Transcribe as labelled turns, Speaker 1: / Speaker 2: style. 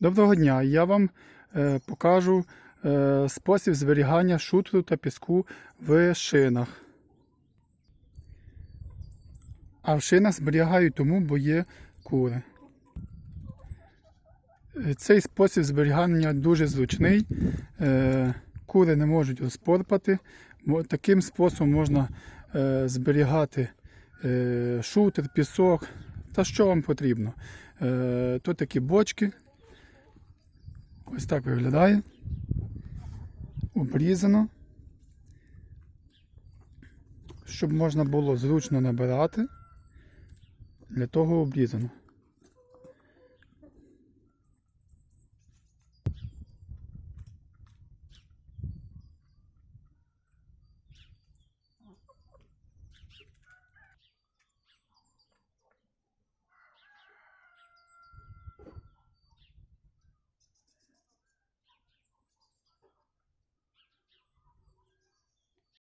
Speaker 1: Доброго дня! Я вам е, покажу е, спосіб зберігання шутру та піску в шинах. А в шинах зберігають тому, бо є кури. Е, Цей спосіб зберігання дуже зручний. Е, Кури не можуть розпорпати. Таким способом можна е, зберігати е, шутер, пісок та що вам потрібно. Е, Тут такі бочки. Ось так виглядає. Обрізано. Щоб можна було зручно набирати. Для того обрізано.